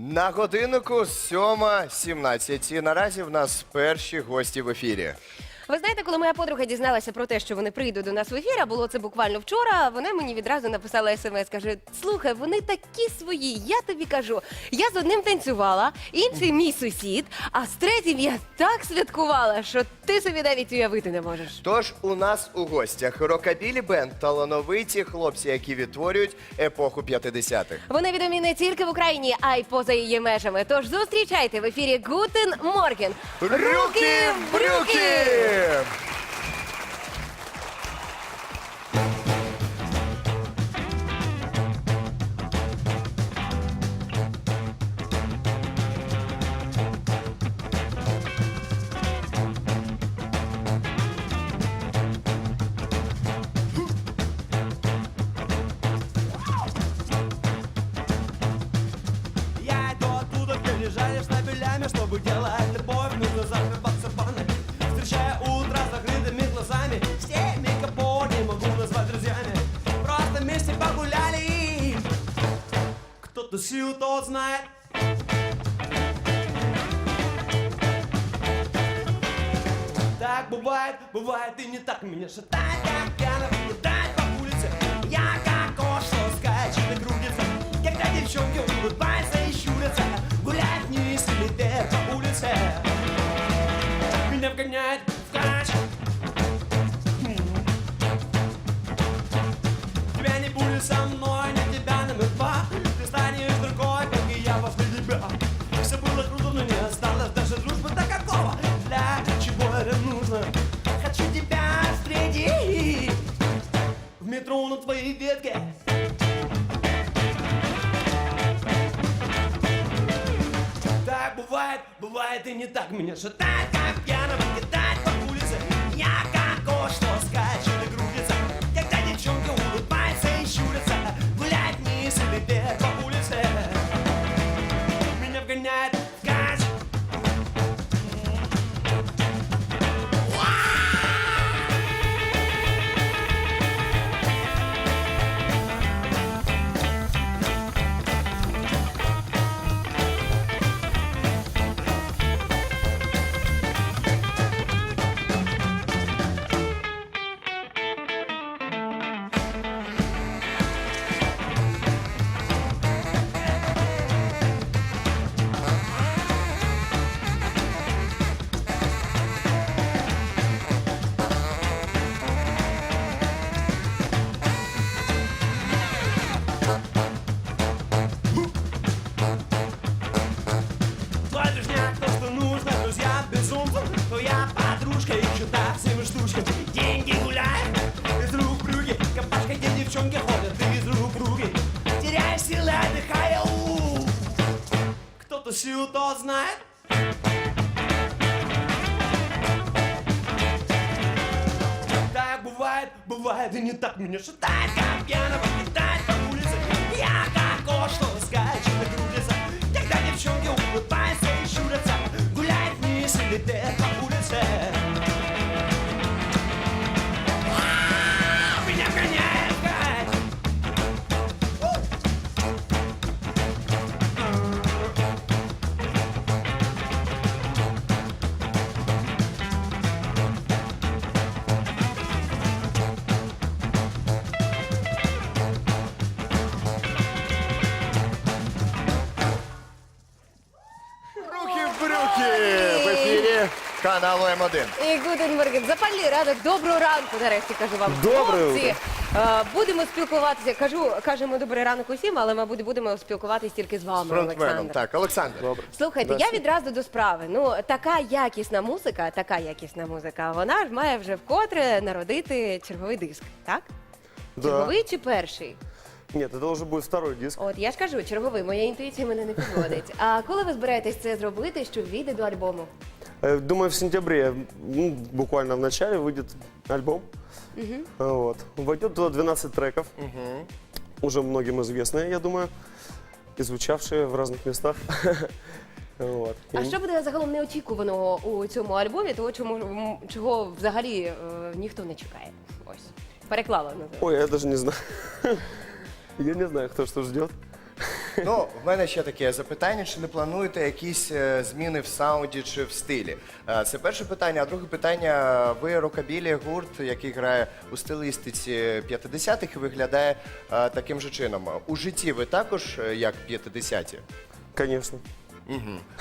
На годиннику 7.17. І наразі в нас перші гості в ефірі. Ви знаєте, коли моя подруга дізналася про те, що вони прийдуть до нас в ефір, а було це буквально вчора. Вона мені відразу написала смс, каже: слухай, вони такі свої. Я тобі кажу. Я з одним танцювала, інший мій сусід, а з третім я так святкувала, що ти собі навіть уявити не можеш. Тож у нас у гостях рокабілі бенд талановиті хлопці, які відтворюють епоху 50-х. Вони відомі не тільки в Україні, а й поза її межами. Тож зустрічайте в ефірі Гутен Морген. Руки в брюки! Я иду оттуда, где лежали штабелями Чтобы делать Кто тусил, тот знает. Так бывает, бывает и не так. Меня шатает, как пьяно летает по улице. Я как кошка скачет и крутится Когда девчонки улыбаются и щурятся Гулять вниз или вверх по улице. Меня вгоняет в кач Тебя не будет со мной, бывает, бывает и не так Меня шатает, как пьяного кидает по улице Я как кошка, что скачет и крутится Когда девчонка улыбается и щурится Гулять вниз или вверх по улице Меня вгоняет Тусил, знает Так бывает, бывает и не так Меня шатает, как я кидает в! В ефірі каналу М1. І Гутен Морген, запальний ранок, доброго ранку, нарешті кажу вам. Доброе Хлопці, е, будемо спілкуватися. Кажу, кажемо добрий ранок усім, але, мабуть, будемо спілкуватися тільки з З вами, фронтменом. Олександр. Так, Олександр. Слухайте, я відразу до справи. Ну, така якісна музика, така якісна музика, вона ж має вже вкотре народити черговий диск, так? Да. Черговий чи перший? Нет, это уже будет второй диск. От я ж кажу, черговий, моя інтуїція мене не підводить. А коли ви збираєтесь це зробити, що війде до альбому? Э, Думаю, в сентябре, ну, буквально в начале, выйдет альбом. Вот. Войдет туда 12 треков. Уже многим известные, я думаю, и звучавшие в разных местах. Вот. А що буде загалом неочікуваного у цьому альбомі, того чому м, чого взагалі е, ніхто не чекає? Ось переклала називається. Ой, я даже не знаю. Я не знаю, кто что ждет. Ну, в мене ще таке запитання: чи не плануєте якісь е, зміни в саунді чи в стилі? Е, Це перше питання. А друге питання: ви рокабілі гурт, який грає у стилістиці 50-х і виглядає е, таким же чином. У житті ви також е, як 50-ті? Конечно.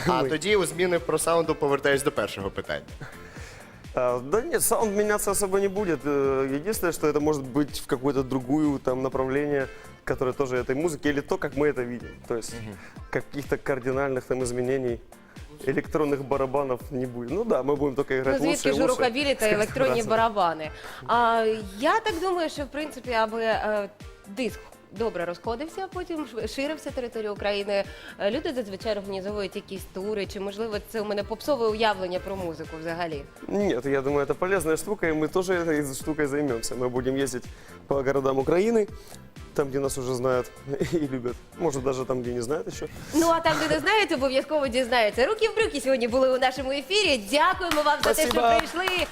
А Ми. тоді у зміни про саунду повертаюсь до першого питання. А, да нет, саунд меняться особо не будет. Э, Единственное, что это может быть в какую-то другую там направление, которое тоже этой музыки, или то, как мы это видим. То есть каких-то кардинальных там изменений электронных барабанов не будет. Ну да, мы будем только Ну, играть звідки лучше и ж лучше. рукавілі та електронні Разом. барабани. А я так думаю, що в принципі, аби е, диск. Добре розходився, а потім ш- ширився територію України. Е, Люди зазвичай організовують якісь тури, чи можливо це у мене попсове уявлення про музику взагалі. Нет, я думаю, это полезная штука, и мы тоже этой штукой займемся. Мы будем ездить по городам Украины, там, где нас уже знают и любят. Может, даже там, где не знают еще. Ну а там, де не знаєте, обов'язково дізнаються. Руки в брюки сьогодні були у нашому ефірі. Дякуємо вам за те, Спасибо. що прийшли.